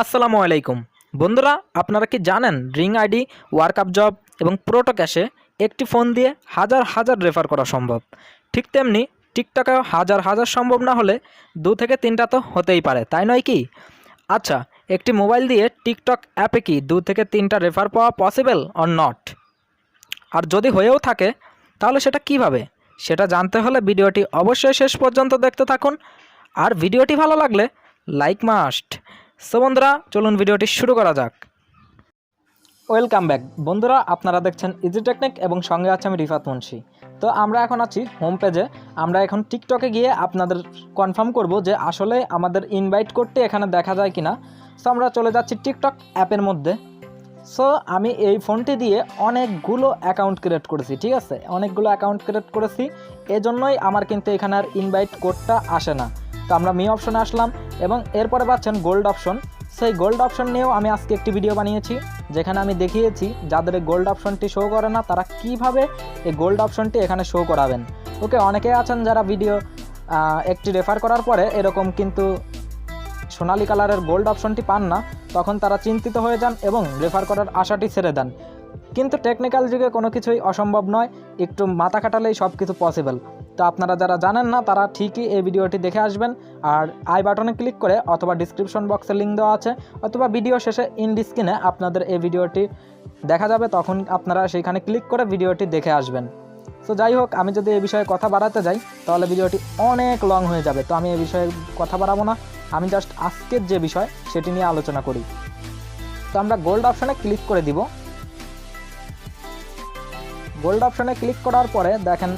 আসসালামু আলাইকুম। বন্ধুরা, আপনারা কি জানেন রিং আইডি ওয়ার্কআপ জব এবং প্রোটো ক্যাশে একটি ফোন দিয়ে হাজার হাজার রেফার করা সম্ভব? ঠিক তেমনি টিকটকেও হাজার হাজার সম্ভব না হলে দু থেকে তিনটা তো হতেই পারে, তাই নয় কি? আচ্ছা একটি মোবাইল দিয়ে টিকটক অ্যাপে কি দু থেকে তিনটা রেফার পাওয়া পসিবল অর নট আর যদি হয়েও থাকে, তাহলে সেটা কীভাবে? সেটা জানতে হলে ভিডিওটি অবশ্যই শেষ পর্যন্ত দেখতে থাকুন। আর ভিডিওটি ভালো লাগলে লাইক মাস্ট সো বন্ধুরা, চলুন ভিডিওটি শুরু করা যাক। Welcome back. বন্ধুরা, আপনারা দেখছেন ইজি টেকনিক এবং সঙ্গে আছে আমি রিফাত মুন্সি। তো আমরা এখন আছি হোম পেজে আমরা এখন টিকটকে গিয়ে আপনাদের কনফার্ম করব যে আসলে আমাদের ইনভাইট করতে এখানে দেখা যায় কি না সো আমরা চলে যাচ্ছি টিকটক অ্যাপের মধ্যে। সো আমি এই ফোনটি দিয়ে অনেকগুলো অ্যাকাউন্ট ক্রিয়েট করেছি, ঠিক আছে? অনেকগুলো অ্যাকাউন্ট ক্রিয়েট করেছি। এজন্যই আমার কিন্তু এখানে আর ইনভাইট কোডটা আসে না। তো আমরা মি অপশনে আসলাম এবং এরপরে পাচ্ছেন গোল্ড অপশন। সেই গোল্ড অপশন নিয়েও আমি আজকে একটি ভিডিও বানিয়েছি, যেখানে আমি দেখিয়েছি যাদের গোল্ড অপশনটি শো করে না, তারা কীভাবে এই গোল্ড অপশনটি এখানে শো করাবেন। ওকে, অনেকেই আছেন যারা ভিডিও একটি রেফার করার পরে এরকম কিন্তু সোনালি কালারের গোল্ড অপশনটি পান না, তখন তারা চিন্তিত হয়ে যান এবং রেফার করার আশাটি ছেড়ে দেন। কিন্তু টেকনিক্যাল যুগে কোনো কিছুই অসম্ভব নয়, একটু মাথা খাটালেই সব কিছু পসিবল তো আপনারা যারা জানেন না, তারা ঠিকই এই ভিডিওটি দেখে আসবেন। আর আই বাটনে ক্লিক করে অথবা ডিসক্রিপশন বক্সে লিঙ্ক দেওয়া আছে, অথবা ভিডিও শেষে ইন ডিসক্রিনে আপনাদের এই ভিডিওটি দেখা যাবে, তখন আপনারা সেইখানে ক্লিক করে ভিডিওটি দেখে আসবেন। তো যাই হোক, আমি যদি এই বিষয়ে কথা বাড়াতে যাই, তাহলে ভিডিওটি অনেক লং হয়ে যাবে। তো আমি এই বিষয়ে কথা বাড়াবো না। আমি জাস্ট আজকের যে বিষয়, সেটি নিয়ে আলোচনা করি। তো আমরা গোল্ড অপশানে ক্লিক করে দিব। গোল্ড অপশানে ক্লিক করার পরে দেখেন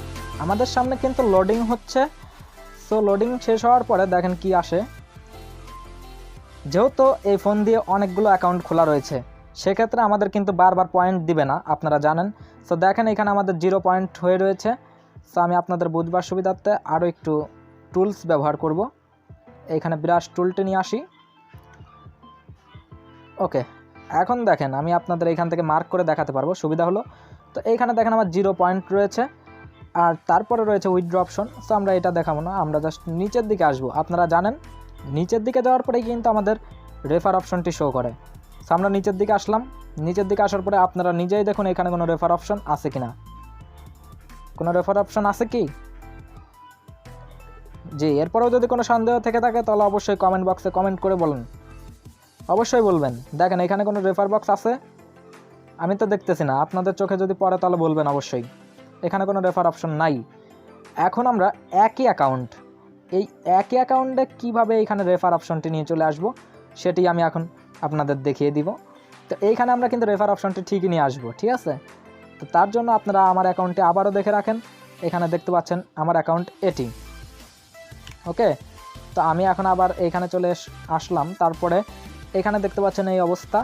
আমাদের সামনে কিন্তু লোডিং হচ্ছে। সো লোডিং শেষ হওয়ার পরে দেখেন কি আসে। যেহেতু এই ফোন দিয়ে অনেকগুলো অ্যাকাউন্ট খোলা রয়েছে, সেক্ষেত্রে আমাদের কিন্তু বারবার পয়েন্ট দিবে না, আপনারা জানেন। সো দেখেন এখানে আমাদের জিরো পয়েন্ট হয়ে রয়েছে। সো আমি আপনাদের বুঝবার সুবিধার্থে আরও একটু টুলস ব্যবহার করব। এখানে ব্রাশ টুলটি নিয়ে আসি। ওকে এখন দেখেন আমি আপনাদের এখান থেকে মার্ক করে দেখাতে পারব, সুবিধা হলো। তো এইখানে দেখেন আমার জিরো পয়েন্ট রয়েছে। আর তারপরে রয়েছে উইথড্র অপশন। সো আমরা এটা দেখাবো না, আমরা জাস্ট নিচের দিকে আসব। আপনারা জানেন, নিচের দিকে যাওয়ার পরেই কিন্তু আমাদের রেফার অপশনটি শো করে। সো আমরা নিচের দিকে আসলাম। নিচের দিকে আসার পরে আপনারা নিজেই দেখুন এখানে কোনো রেফার অপশন আছে কি না কোনো রেফার অপশন আছে কি? জি, এরপরেও যদি কোনো সন্দেহ থেকে থাকে, তাহলে অবশ্যই কমেন্ট বক্সে কমেন্ট করে বলুন। অবশ্যই বলবেন। দেখেন, এখানে কোনো রেফার বক্স আছে? আমি তো দেখতেছি না। আপনাদের চোখে যদি পড়ে, তাহলে বলবেন অবশ্যই। এখানে কোনো রেফার অপশন নাই। এখন আমরা একই অ্যাকাউন্ট এই একই অ্যাকাউন্টে কীভাবে এখানে রেফার অপশনটি নিয়ে চলে আসব, সেটি আমি এখন আপনাদের দেখিয়ে দিব। তো এইখানে আমরা কিন্তু রেফার অপশনটি ঠিকই নিয়ে আসব, ঠিক আছে? তো তার জন্য আপনারা আমার অ্যাকাউন্টে আবারও দেখে রাখেন। এখানে দেখতে পাচ্ছেন আমার অ্যাকাউন্ট এটি। ওকে? তো আমি এখন আবার এইখানে চলে আসলাম। তারপরে এখানে দেখতে পাচ্ছেন এই অবস্থা।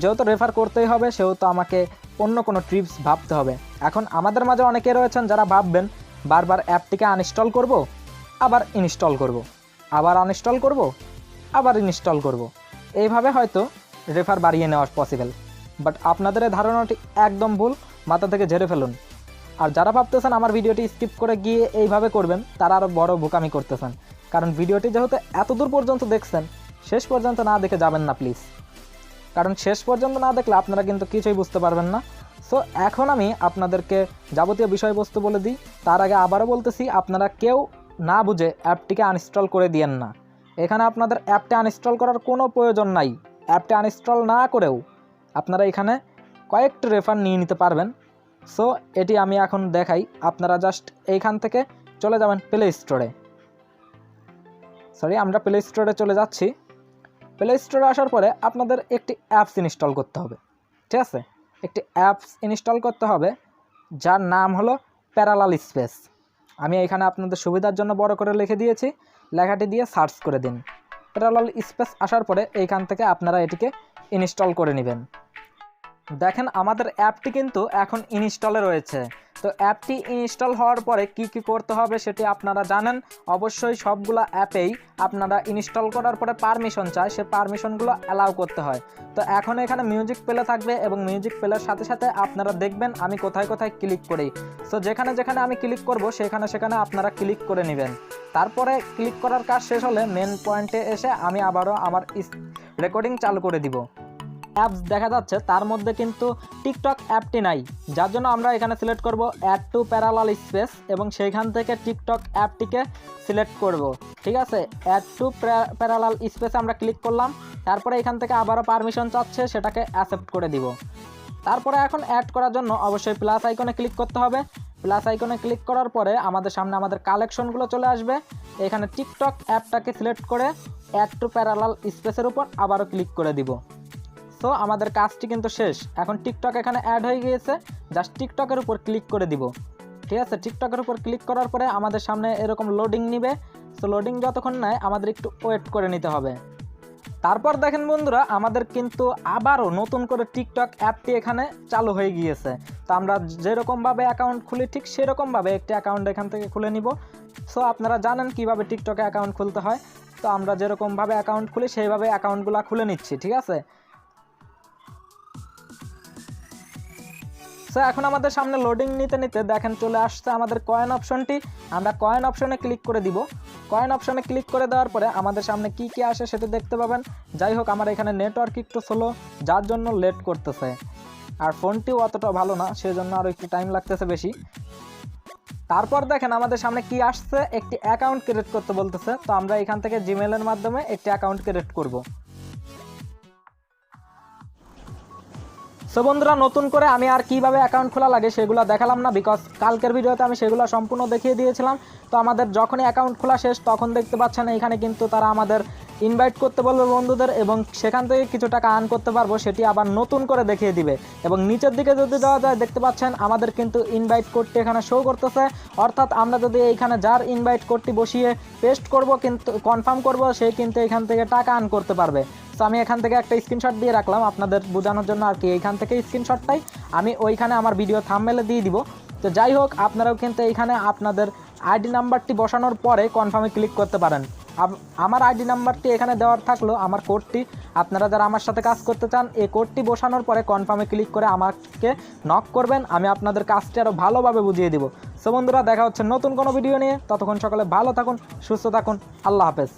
যেহেতু রেফার করতেই হবে, সেহেতু আমাকে অন্য কোনো ট্রিপস ভাবতে হবে। এখন আমাদের মাঝে অনেকে রয়েছেন যারা ভাববেন, বারবার অ্যাপটিকে আনইনস্টল করব, আবার ইনস্টল করব, আবার আনইনস্টল করব, আবার ইনস্টল করব। এইভাবে হয়তো রেফার বাড়িয়ে নেওয়া পসিবল বাট আপনাদের এই ধারণাটি একদম ভুল, মাথা থেকে ঝেড়ে ফেলুন। আর যারা ভাবতেছেন আমার ভিডিওটি স্কিপ করে গিয়ে এইভাবে করবেন, তারা আরও বড় বোকামি করতেছেন। কারণ ভিডিওটি যেহেতু এত দূর পর্যন্ত দেখছেন, শেষ পর্যন্ত না দেখে যাবেন না প্লিজ কারণ শেষ পর্যন্ত না দেখলে আপনারা কিন্তু কিছুই বুঝতে পারবেন না। সো এখন আমি আপনাদেরকে যাবতীয় বিষয়বস্তু বলে দিই। তার আগে আবারও বলতেছি, আপনারা কেউ না বুঝে অ্যাপটিকে আনইনস্টল করে দিয়েন না। এখানে আপনাদের অ্যাপটি আনইনস্টল করার কোনো প্রয়োজন নাই। অ্যাপটি আনইনস্টল না করেও আপনারা এখানে কয়েকটি রেফার নিয়ে নিতে পারবেন। সো এটি আমি এখন দেখাই। আপনারা জাস্ট এইখান থেকে চলে যাবেন প্লে স্টোরে সরি আমরা প্লে স্টোরে চলে যাচ্ছি। প্লে স্টোরে আসার পরে আপনাদের একটি অ্যাপস ইনস্টল করতে হবে, ঠিক আছে? একটি অ্যাপস ইনস্টল করতে হবে, যার নাম হলো প্যারালাল স্পেস আমি এখানে আপনাদের সুবিধার জন্য বড় করে লিখে দিয়েছি, লেখাটি দিয়ে সার্চ করে দিন। প্যারালাল স্পেস আসার পরে এইখান থেকে আপনারা এটিকে ইনস্টল করে নেবেন। দেখেন আমাদের অ্যাপটি কিন্তু এখন ইনস্টলে রয়েছে। তো অ্যাপটি ইনস্টল হওয়ার পরে কি কি করতে হবে সেটি আপনারা জানেন? অবশ্যই সবগুলো অ্যাপেই আপনারা ইনস্টল করার পরে পারমিশন চায় সে পারমিশনগুলো অ্যালাউ করতে হয়। তো এখন এখানে মিউজিক প্লে থাকবে এবং মিউজিক প্লের সাথে সাথে আপনারা দেখবেন আমি কোথায় কোথায় ক্লিক করি। সো যেখানে যেখানে আমি ক্লিক করব সেখানে সেখানে আপনারা ক্লিক করে নেবেন। তারপরে ক্লিক করার কাজ শেষ হলে মেন পয়েন্টে এসে আমি আবারও আমার রেকর্ডিং চালু করে দিব। অ্যাপস দেখা যাচ্ছে, তার মধ্যে কিন্তু টিকটক অ্যাপটি নাই। যার জন্য আমরা এখানে সিলেক্ট করব অ্যাড টু প্যারালাল স্পেস এবং সেইখান থেকে টিকটক অ্যাপটিকে সিলেক্ট করব। ঠিক আছে? অ্যাড টু প্যারালাল স্পেসে আমরা ক্লিক করলাম, তারপরে এখান থেকে আবারও পারমিশন চাচ্ছে, সেটাকে অ্যাকসেপ্ট করে দিব। তারপরে এখন অ্যাড করার জন্য অবশ্যই প্লাস আইকনে ক্লিক করতে হবে। প্লাস আইকনে ক্লিক করার পরে আমাদের সামনে আমাদের কালেকশনগুলো চলে আসবে। এখানে টিকটক অ্যাপটাকে সিলেক্ট করে অ্যাড টু প্যারালাল স্পেসের উপর আবারও ক্লিক করে দিব। সো আমাদের কাজটি কিন্তু শেষ। এখন টিকটক এখানে অ্যাড হয়ে গিয়েছে। জাস্ট টিকটকের উপর ক্লিক করে দিব। ঠিক আছে? টিকটকের উপর ক্লিক করার পরে আমাদের সামনে এরকম লোডিং নিবে। সো লোডিং যতক্ষণ নেয় আমাদের একটু ওয়েট করে নিতে হবে। তারপর দেখেন বন্ধুরা, আমাদের কিন্তু আবারও নতুন করে টিকটক অ্যাপটি এখানে চালু হয়ে গিয়েছে। তো আমরা যেরকমভাবে অ্যাকাউন্ট খুলি, ঠিক সেরকমভাবে একটি অ্যাকাউন্ট এখান থেকে খুলে নিব। সো আপনারা জানেন কীভাবে টিকটকে অ্যাকাউন্ট খুলতে হয়। তো আমরা যেরকমভাবে অ্যাকাউন্ট খুলি, সেইভাবে অ্যাকাউন্টগুলো খুলে নিচ্ছি, ঠিক আছে? সো এখন আমাদের সামনে লোডিং নিতে নিতে দেখেন চলে আসছে আমাদের কয়েন অপশনটি আমরা কয়েন অপশনে ক্লিক করে দিব। কয়েন অপশনে ক্লিক করে দেওয়ার পরে আমাদের সামনে কি কি আসে সেটা দেখতে পাবেন। যাই হোক, আমার এখানে নেটওয়ার্ক একটু স্লো যার জন্য লেট করতেছে। আর ফোনটিও অতটা ভালো না, সেজন্য আরও একটু টাইম লাগতেছে বেশি। তারপর দেখেন আমাদের সামনে কি আসছে, একটি অ্যাকাউন্ট ক্রিয়েট করতে বলতেছে। তো আমরা এখান থেকে জিমেলের মাধ্যমে একটি অ্যাকাউন্ট ক্রিয়েট করব। সো বন্ধুরা, নতুন করে আমি আর কীভাবে অ্যাকাউন্ট খোলা লাগে সেগুলো দেখালাম না বিকজ কালকের ভিডিওতে আমি সেগুলো সম্পূর্ণ দেখিয়ে দিয়েছিলাম। তো আমাদের যখনই অ্যাকাউন্ট খোলা শেষ, তখন দেখতে পাচ্ছেন এখানে কিন্তু তারা আমাদের ইনভাইট করতে বলবে বন্ধুদের এবং সেখান থেকে কিছু টাকা আর্ন করতে পারব, সেটি আবার নতুন করে দেখিয়ে দিবে। এবং নিচের দিকে যদি দেওয়া যায়, দেখতে পাচ্ছেন আমাদের কিন্তু ইনভাইট কোডটি এখানে শো করতেছে। অর্থাৎ আমরা যদি এইখানে যার ইনভাইট কোডটি বসিয়ে পেস্ট করব, কিন্তু কনফার্ম করব, সে কিন্তু এখান থেকে টাকা আর্ন করতে পারবে। তো আমি এখান থেকে একটা স্ক্রিনশট দিয়ে রাখলাম আপনাদের বোঝানোর জন্য আর কি। এইখান থেকে স্ক্রিনশটটাই আমি ওইখানে আমার ভিডিও থামমেলে দিয়ে দিব। তো যাই হোক, আপনারাও কিন্তু এইখানে আপনাদের আইডি নাম্বারটি বসানোর পরে কনফার্মে ক্লিক করতে পারেন। আমার আইডি নাম্বারটি এখানে দেওয়ার থাকল, আমার কোডটি আপনারা যারা আমার সাথে কাজ করতে চান, এই কোডটি বসানোর পরে কনফার্মে ক্লিক করে আমাকে নক করবেন, আমি আপনাদের কাজটি আরও ভালোভাবে বুঝিয়ে দিব। সো বন্ধুরা, দেখা হচ্ছে নতুন কোনো ভিডিও নিয়ে। ততক্ষণ সকালে ভালো থাকুন, সুস্থ থাকুন। আল্লাহ হাফেজ।